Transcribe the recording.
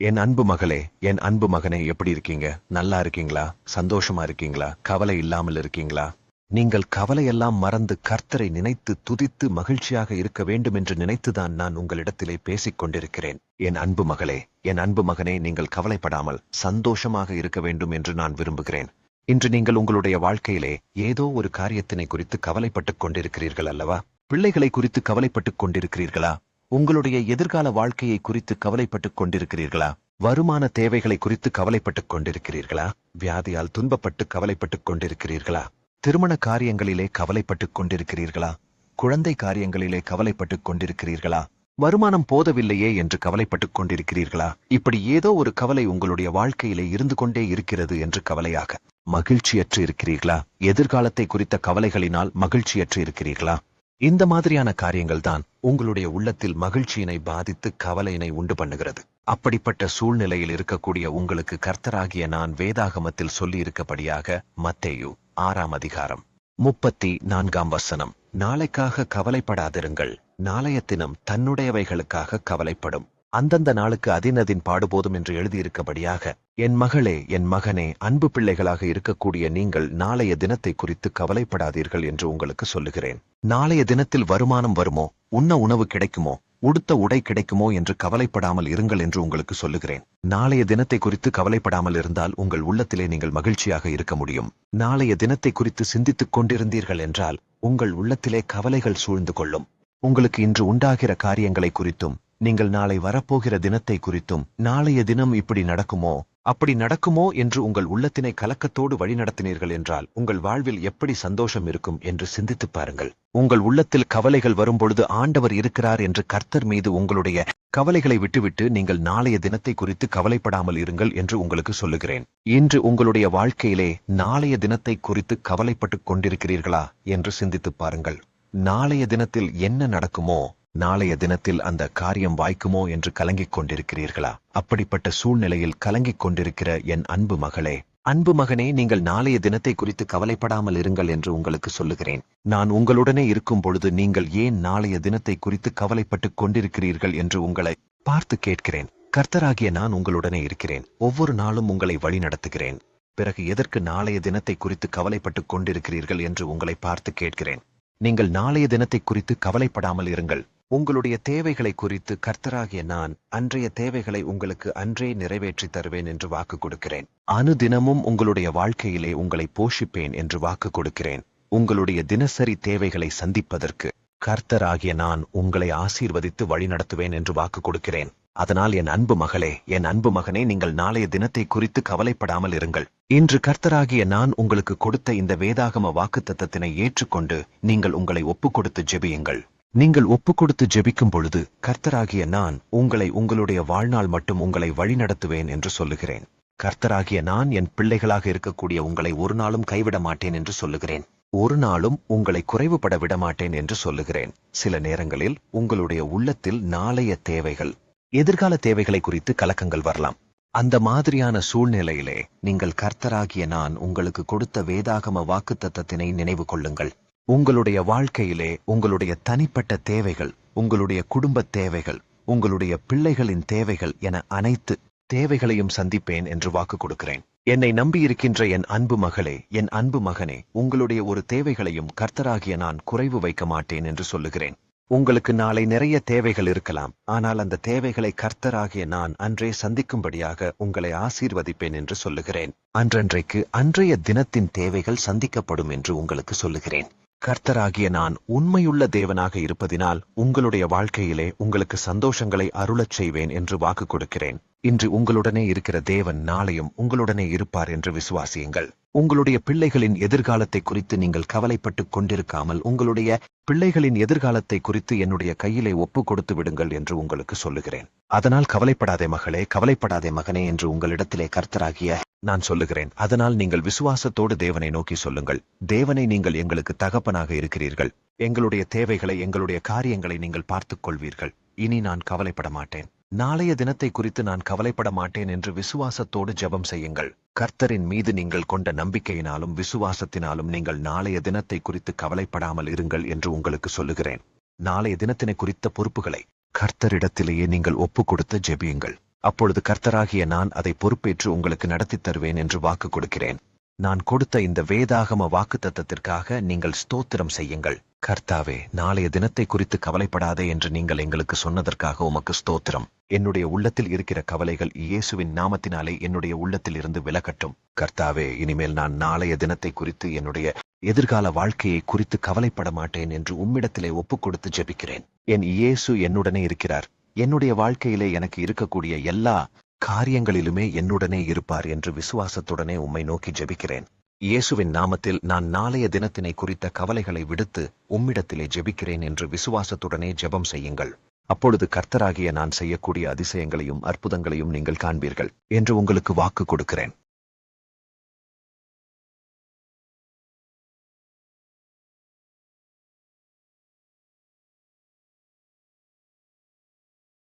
என் அன்பு மகளே என் அன்பு மகனே எப்படி இருக்கீங்க? நல்லா இருக்கீங்களா? சந்தோஷமா இருக்கீங்களா? கவலை இல்லாமல் இருக்கீங்களா? நீங்கள் கவலையெல்லாம் மறந்து கர்த்தரை நினைத்து துதித்து மகிழ்ச்சியாக இருக்க வேண்டும் என்று நினைத்துதான் நான் உங்களிடத்திலே பேசிக் கொண்டிருக்கிறேன். என் அன்பு மகளே என் அன்பு மகனே நீங்கள் கவலைப்படாமல் சந்தோஷமாக இருக்க வேண்டும் என்று நான் விரும்புகிறேன். இன்று நீங்கள் உங்களுடைய வாழ்க்கையிலே ஏதோ ஒரு காரியத்தினை குறித்து கவலைப்பட்டுக் கொண்டிருக்கிறீர்கள் அல்லவா? பிள்ளைகளை குறித்து கவலைப்பட்டுக் கொண்டிருக்கிறீர்களா? உங்களுடைய எதிர்கால வாழ்க்கையை குறித்து கவலைப்பட்டுக் கொண்டிருக்கிறீர்களா? வருமான தேவைகளை குறித்து கவலைப்பட்டுக் கொண்டிருக்கிறீர்களா? வியாதியால் துன்பப்பட்டு கவலைப்பட்டுக் கொண்டிருக்கிறீர்களா? திருமண காரியங்களிலே கவலைப்பட்டுக் கொண்டிருக்கிறீர்களா? குழந்தை காரியங்களிலே கவலைப்பட்டுக் கொண்டிருக்கிறீர்களா? வருமானம் போதவில்லையே என்று கவலைப்பட்டுக் கொண்டிருக்கிறீர்களா? இப்படி ஏதோ ஒரு கவலை உங்களுடைய வாழ்க்கையிலே இருந்து கொண்டே இருக்கிறது என்று கவலையாக மகிழ்ச்சியற்று இருக்கிறீர்களா? எதிர்காலத்தை குறித்த கவலைகளினால் மகிழ்ச்சியற்று இருக்கிறீர்களா? இந்த மாதிரியான காரியங்கள் தான் உங்களுடைய உள்ளத்தில் மகிழ்ச்சியினை பாதித்து கவலையினை உண்டு பண்ணுகிறது. அப்படிப்பட்ட சூழ்நிலையில் இருக்கக்கூடிய உங்களுக்கு கர்த்தராகிய நான் வேதாகமத்தில் சொல்லி இருக்கபடியாக மத்தேயு ஆறாம் அதிகாரம். முப்பத்தி நான்காம் வசனம். நாளைக்காக கவலைப்படாதிருங்கள். நாளைய தினம் தன்னுடையவைகளுக்காக கவலைப்படும். அந்தந்த நாளுக்கு அதினதின் பாடுபோதும் என்று எழுதியிருக்கபடியாக என் மகளே என் மகனே அன்பு பிள்ளைகளாக இருக்கக்கூடிய நீங்கள் நாளைய தினத்தை குறித்து கவலைப்படாதீர்கள் என்று உங்களுக்கு சொல்லுகிறேன். நாளைய தினத்தில் வருமானம் வருமோ? உண்ண உணவு கிடைக்குமோ? உடுத்த உடை கிடைக்குமோ? என்று கவலைப்படாமல் இருங்கள் என்று உங்களுக்கு சொல்லுகிறேன். நாளைய தினத்தை குறித்து கவலைப்படாமல் இருந்தால் உங்கள் உள்ளத்திலே நீங்கள் மகிழ்ச்சியாக இருக்க முடியும். நாளைய தினத்தை குறித்து சிந்தித்துக் கொண்டிருந்தீர்கள் என்றால் உங்கள் உள்ளத்திலே கவலைகள் சூழ்ந்து கொள்ளும். உங்களுக்கு இன்று உண்டாகிற காரியங்களை குறித்தும் நீங்கள் நாளை வரப்போகிற தினத்தை குறித்தும் நாளைய தினம் இப்படி நடக்குமோ? அப்படி நடக்குமோ என்று உங்கள் உள்ளத்தினை கலக்கத்தோடு வழிநடத்தினீர்கள் என்றால் உங்கள் வாழ்வில் எப்படி சந்தோஷம் இருக்கும் என்று சிந்தித்துப் பாருங்கள். உங்கள் உள்ளத்தில் கவலைகள் வரும்பொழுது ஆண்டவர் இருக்கிறார் என்று கர்த்தர் மீது உங்களுடைய கவலைகளை விட்டுவிட்டு நீங்கள் நாளைய தினத்தை குறித்து கவலைப்படாமல் இருங்கள் என்று உங்களுக்கு சொல்லுகிறேன். இன்று உங்களுடைய வாழ்க்கையிலே நாளைய தினத்தை குறித்து கவலைப்பட்டுக் கொண்டிருக்கிறீர்களா என்று சிந்தித்துப் பாருங்கள். நாளைய தினத்தில் என்ன நடக்குமோ? நாளைய தினத்தில் அந்த காரியம் வாய்க்குமோ என்று கலங்கிக் கொண்டிருக்கிறீர்களா? அப்படிப்பட்ட சூழ்நிலையில் கலங்கிக் கொண்டிருக்கிற என் அன்பு மகளே அன்பு மகனே நீங்கள் நாளைய தினத்தை குறித்து கவலைப்படாமல் இருங்கள் என்று உங்களுக்கு சொல்லுகிறேன். நான் உங்களுடனே இருக்கும் பொழுது நீங்கள் ஏன் நாளைய தினத்தை குறித்து கவலைப்பட்டுக் கொண்டிருக்கிறீர்கள் என்று உங்களை பார்த்து கேட்கிறேன். கர்த்தராகிய நான் உங்களுடனே இருக்கிறேன். ஒவ்வொரு நாளும் உங்களை வழி நடத்துகிறேன் பிறகு எதற்கு நாளைய தினத்தை குறித்து கவலைப்பட்டுக் கொண்டிருக்கிறீர்கள் என்று உங்களை பார்த்து கேட்கிறேன். நீங்கள் நாளைய தினத்தை குறித்து கவலைப்படாமல் இருங்கள். உங்களுடைய தேவைகளை குறித்து கர்த்தராகிய நான் அன்றைய தேவைகளை உங்களுக்கு அன்றே நிறைவேற்றி தருவேன் என்று வாக்கு கொடுக்கிறேன். அனுதினமும் உங்களுடைய வாழ்க்கையிலே உங்களை போஷிப்பேன் என்று வாக்கு கொடுக்கிறேன். உங்களுடைய தினசரி தேவைகளை சந்திப்பதற்கு கர்த்தராகிய நான் உங்களை ஆசீர்வதித்து வழிநடத்துவேன் என்று வாக்கு கொடுக்கிறேன். அதனால் என் அன்பு மகளே என் அன்பு மகனே நீங்கள் நாளைய தினத்தை குறித்து கவலைப்படாமல் இருங்கள். இன்று கர்த்தராகிய நான் உங்களுக்கு கொடுத்த இந்த வேதாகம வாக்குத்தத்தத்தினை ஏற்றுக்கொண்டு நீங்கள் உங்களை ஒப்புக் கொடுத்து ஜெபியுங்கள். நீங்கள் ஒப்பு கொடுத்து ஜெபிக்கும் பொழுது கர்த்தராகிய நான் உங்களை உங்களுடைய வாழ்நாள் மட்டும் உங்களை வழிநடத்துவேன் என்று சொல்லுகிறேன். கர்த்தராகிய நான் என் பிள்ளைகளாக இருக்கக்கூடிய உங்களை ஒரு நாளும் கைவிட மாட்டேன் என்று சொல்லுகிறேன். ஒரு நாளும் உங்களை குறைவுபட விட மாட்டேன் என்று சொல்லுகிறேன். சில நேரங்களில் உங்களுடைய உள்ளத்தில் நாளைய தேவைகள் எதிர்கால தேவைகளை குறித்து கலக்கங்கள் வரலாம். அந்த மாதிரியான சூழ்நிலையிலே நீங்கள் கர்த்தராகிய நான் உங்களுக்கு கொடுத்த வேதாகம வாக்குத்தத்தத்தினை நினைவு கொள்ளுங்கள். உங்களுடைய வாழ்க்கையிலே உங்களுடைய தனிப்பட்ட தேவைகள் உங்களுடைய குடும்ப தேவைகள் உங்களுடைய பிள்ளைகளின் தேவைகள் என அனைத்து தேவைகளையும் சந்திப்பேன் என்று வாக்கு கொடுக்கிறேன். என்னை நம்பியிருக்கின்ற என் அன்பு மகளே என் அன்பு மகனே உங்களுடைய ஒரு தேவைகளையும் கர்த்தராகிய நான் குறைவு வைக்க மாட்டேன் என்று சொல்லுகிறேன். உங்களுக்கு நாளை நிறைய தேவைகள் இருக்கலாம் ஆனால் அந்த தேவைகளை கர்த்தராகிய நான் அன்றே சந்திக்கும்படியாக உங்களை ஆசீர்வதிப்பேன் என்று சொல்லுகிறேன். அன்றன்றைக்கு அன்றைய தினத்தின் தேவைகள் சந்திக்கப்படும் என்று உங்களுக்கு சொல்லுகிறேன். கர்த்தராகிய நான் உண்மையுள்ள தேவனாக இருப்பதினால் உங்களுடைய வாழ்க்கையிலே உங்களுக்கு சந்தோஷங்களை அருளச் செய்வேன் என்று வாக்கு கொடுக்கிறேன். இன்று உங்களுடனே இருக்கிற தேவன் நாளையும் உங்களுடனே இருப்பார் என்று விசுவாசியுங்கள். உங்களுடைய பிள்ளைகளின் எதிர்காலத்தை குறித்து நீங்கள் கவலைப்பட்டு கொண்டிருக்காமல் உங்களுடைய பிள்ளைகளின் எதிர்காலத்தை குறித்து என்னுடைய கையிலே ஒப்பு கொடுத்து விடுங்கள் என்று உங்களுக்கு சொல்லுகிறேன். அதனால் கவலைப்படாதே மகளே கவலைப்படாதே மகனே என்று உங்களிடத்திலே கர்த்தராகிய நான் சொல்லுகிறேன். அதனால் நீங்கள் விசுவாசத்தோடு தேவனை நோக்கி சொல்லுங்கள். தேவனை நீங்கள் எங்களுக்கு தகப்பனாக இருக்கிறீர்கள். எங்களுடைய தேவைகளை எங்களுடைய காரியங்களை நீங்கள் பார்த்துக் கொள்வீர்கள். இனி நான் கவலைப்பட மாட்டேன் நாளைய தினத்தை குறித்து நான் கவலைப்பட மாட்டேன் என்று விசுவாசத்தோடு ஜெபம் செய்யுங்கள். கர்த்தரின் மீது நீங்கள் கொண்ட நம்பிக்கையினாலும் விசுவாசத்தினாலும் நீங்கள் நாளைய தினத்தை குறித்து கவலைப்படாமல் இருங்கள் என்று உங்களுக்கு சொல்லுகிறேன். நாளைய தினத்தினை குறித்த பொறுப்புகளை கர்த்தரிடத்திலேயே நீங்கள் ஒப்பு கொடுத்து ஜெபியுங்கள். அப்பொழுது கர்த்தராகிய நான் அதை பொறுப்பேற்று உங்களுக்கு நடத்தித் தருவேன் என்று வாக்கு கொடுக்கிறேன். நான் கொடுத்த இந்த வேதாகம வாக்குத்தத்திற்காக நீங்கள் ஸ்தோத்திரம் செய்யுங்கள். கர்த்தாவே நாளைய தினத்தை குறித்து கவலைப்படாதே என்று நீங்கள் எங்களுக்கு சொன்னதற்காக உமக்கு ஸ்தோத்திரம். என்னுடைய உள்ளத்தில் இருக்கிற கவலைகள் இயேசுவின் நாமத்தினாலே என்னுடைய உள்ளத்தில் இருந்து விலகட்டும். கர்த்தாவே இனிமேல் நான் நாளைய தினத்தை குறித்து என்னுடைய எதிர்கால வாழ்க்கையை குறித்து கவலைப்பட மாட்டேன் என்று உம்மிடத்திலே ஒப்புக் கொடுத்து ஜெபிக்கிறேன். என் இயேசு என்னுடனே இருக்கிறார். என்னுடைய வாழ்க்கையிலே எனக்கு இருக்கக்கூடிய எல்லா காரியங்களிலுமே என்னுடனே இருப்பார் என்று விசுவாசத்துடனே உம்மை நோக்கி ஜெபிக்கிறேன். இயேசுவின் நாமத்தில் நான் நாளைய தினத்தினை குறித்த கவலைகளை விடுத்து உம்மிடத்திலே ஜெபிக்கிறேன் என்று விசுவாசத்துடனே ஜெபம் செய்யுங்கள். அப்பொழுது கர்த்தராகிய நான் செய்யக்கூடிய அதிசயங்களையும் அற்புதங்களையும் நீங்கள் காண்பீர்கள் என்று உங்களுக்கு வாக்கு கொடுக்கிறேன்.